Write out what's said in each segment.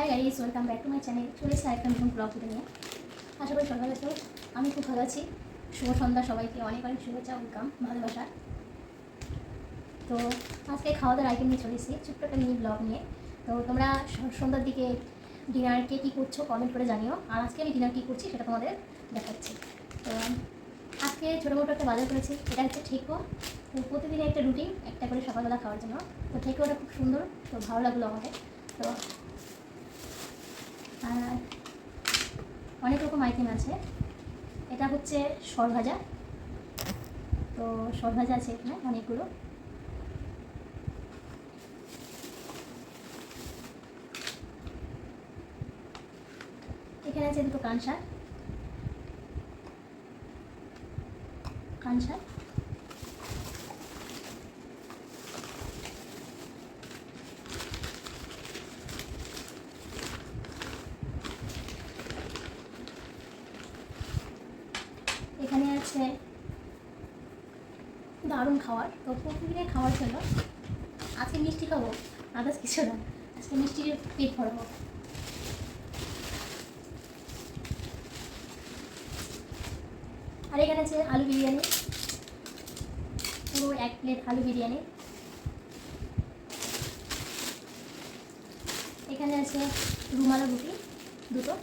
Hi guys welcome back to my channel চলে এসে একটা নতুন ব্লগ ভিডিও নিয়ে। আশা করি সকালে তো আমি খুব ভালো আছি। শুভ সন্ধ্যা সবাইকে। অনেক অনেক শুভেচ্ছা ওয়েলকাম ভালোবাসা। তো আজকে খাওয়া দাওয়ার আইটেম নিয়ে চলে এসেছি। ছোট্ট একটা মিনি ব্লগ নিয়ে। তো তোমরা সন্ধ্যার দিকে ডিনার কে কী করছ কমেন্ট করে জানিও। আর আজকে আমি ডিনার কী করছি সেটা তোমাদের দেখাচ্ছি। তো আজকে ছোটো মোটো একটা বাজার করেছি। এটা হচ্ছে ঠেকো তো প্রতিদিন একটা রুটিন একটা করে সকালবেলা খাওয়ার জন্য। তো ঠেকোটা খুব সুন্দর। তো ভালো লাগল আমাকে। তো আর অনেক রকম আইটেম আছে। এটা হচ্ছে সরভাজা। তো সরভাজা আছে এখানে অনেকগুলো। এখানে আছে দুটো কানসার কানসার আছে দারুণ খাবার। তো প্রতিদিনের খাওয়ার জন্য আজকে মিষ্টি খাব। আদার্স কিছু না। আজকে মিষ্টির পেট ভরাবো। আর এখানে আছে আলু বিরিয়ানি। পুরো এক প্লেট আলু বিরিয়ানি। এখানে আছে রুমালা রুটি দুটো।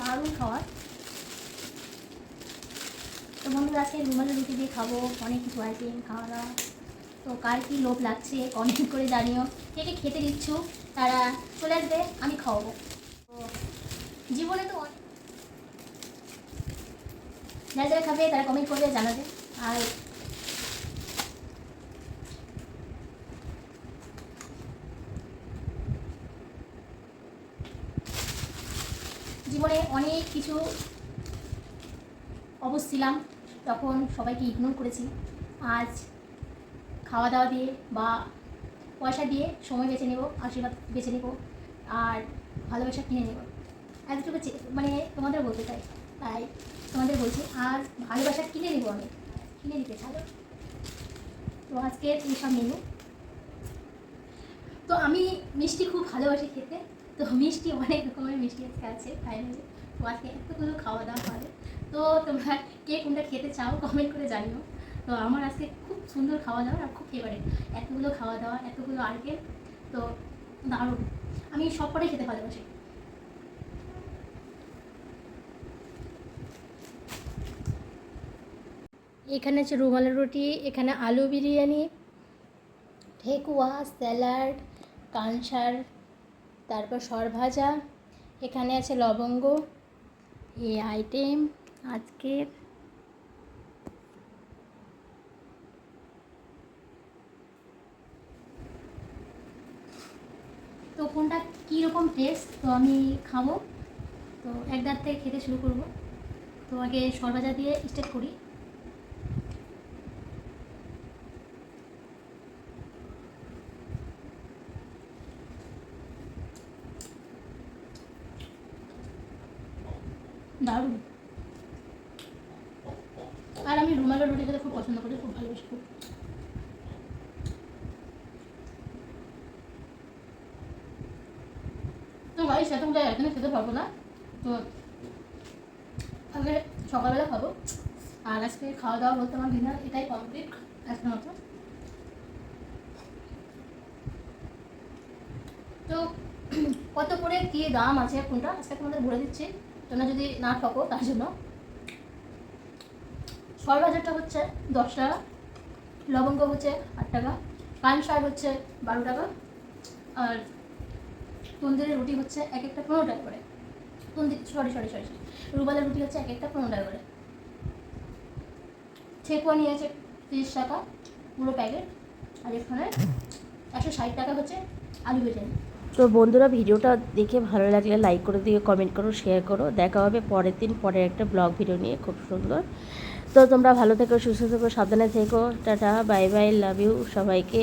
দারুণ খাবার। তো বন্ধুরা, আজকে রুমালের রুটি দিয়ে খাব, অনেক কিছু আইটেম খাওয়া দাওয়া তো কার কী লোভ লাগছে কমেন্ট করে জানিও। কে কে খেতে দিচ্ছু, তারা চলে আসবে, আমি খাওয়াবো। তো জীবনে তো যারা যারা খাবে, তারা কমেন্ট করবে জানাবে। আর জীবনে অনেক কিছু অবস্থিলাম, তখন সবাইকে ইগনোর করেছি। আজ খাওয়া দাওয়া দিয়ে বা পয়সা দিয়ে সময় বেছে নেব, আশীর্বাদ বেছে নেব, আর ভালোবাসা কিনে নেব। এতটুকু মানে তোমাদের বলতে চাই। তাই তোমাদের বলছি, আজ ভালোবাসা কিনে নেব আমি। কিনে নিতে চাই। তো আজকের এইসব মেনু তো আমি মিষ্টি খুব ভালোবাসি খেতে। তো মিষ্টি অনেক রকমের মিষ্টি আজকে আছে ফাইনালি তো আজকে এতগুলো খাওয়া দাওয়া হবে। তো তোমরা কে কোনটা খেতে চাও কমেন্ট করে জানিও। তো আমার আজকে খুব সুন্দর খাওয়া দাওয়া আর খুব ফেভারিট এতগুলো খাওয়া দাওয়া, এতগুলো আর্কেল তো দারুণ। আমি সব খেতে ভালোবাসি। এখানে আছে রুমালের রুটি, এখানে আলু বিরিয়ানি ঠেকুয়া স্যালাড, কানসার তারপর সরভাজা, এখানে আছে লবঙ্গ এই আইটেম আজকের। তো কোনটা কীরকম টেস্ট তো আমি খাব। তো এক দাঁত থেকে খেতে শুরু করব। তো আগে সরভাজা দিয়ে স্টার্ট করি। দারুণ। আর আমি রুমালের রুটি খেতে খুব পছন্দ করি, খুব ভালোবাসি খুব। তো ভাই সেরকম জায়গায় এখানে খেতে পারব না। তো আগে সকালবেলা খাব। আর আজকে খাওয়া দাওয়া বলতে আমার ডিনার এটাই কমপ্লিট আজকের মতো। তো কত করে কী দাম আছে কোনটা আজকে তোমাদের বলে দিচ্ছি। তোমরা যদি না ঠকো, তার জন্য। সরবাজারটা হচ্ছে দশ টাকা, লবঙ্গ হচ্ছে আট টাকা, পান শাক হচ্ছে বারো টাকা, আর তন্দিরের রুটি হচ্ছে এক একটা পনেরো টাকা করে। তন্দির সরি সরি সরি রুবালের রুটি হচ্ছে এক একটা পনেরো টাকা করে। ঠেকুয়া নিয়েছে তিরিশ টাকা, পুরো প্যাকেট আর এখানে একশো ষাট টাকা হচ্ছে আলু বিরিয়ানি তো বন্ধুরা ভিডিওটা দেখে ভালো লাগলে লাইক করে দিও কমেন্ট করো শেয়ার করো। দেখা হবে পরের দিন, পরের একটা ব্লগ ভিডিও নিয়ে। খুব সুন্দর। তো তোমরা ভালো থেকো, সুস্থ থেকো, সাবধানে থেকো। Tata bye bye love you সবাইকে।